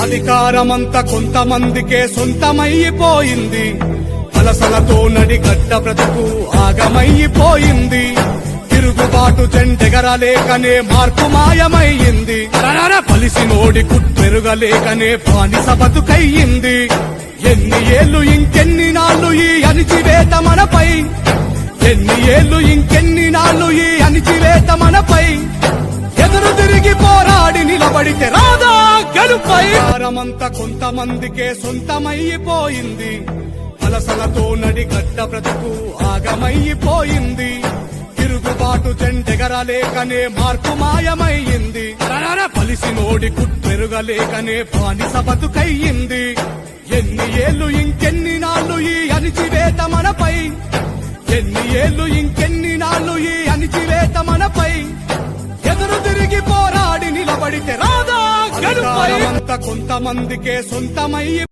అధికారమంతా కొంతమందికే సొంతమైపోయింది. అలసలతో నడిగడ్డ బ్రతుకు ఆగమైపోయింది. తిరుగుబాటు జెండెగరలేకనే మార్పు మాయమయ్యింది పలిసి నోడి కుట్టెరుగలేకనే బానిస బతుకయ్యింది. ఎన్ని ఏళ్ళు ఇంకెన్ని నాళ్ళు ఈ అణిచివేత మనపై? ఎన్ని ఏళ్ళు ఇంక గెలుపై వారమంతా కొంతమందికే సొంతమైపోయింది. అలసలతో నడిగడ్డ బ్రతుకు ఆగమైపోయింది. తిరుగుబాటు జెండెగరలేకనే మార్పు మాయమయ్యింది రరర పలిసి నోడి కుట్టెరుగలేకనే బానిస బతుకయ్యింది. ఎన్ని ఏళ్ళు ఇంకెన్ని నాళ్ళు ఈ అణిచివేత మనపై? ఎన్ని ఏళ్ళు ఇంకెన్ని నాళ్ళు ఈ అణిచివేత మనపై? ఎదురు తిరిగి పోరాడి నిలబడితే మనమంతా కొంతమందికే సొంతమయ్యి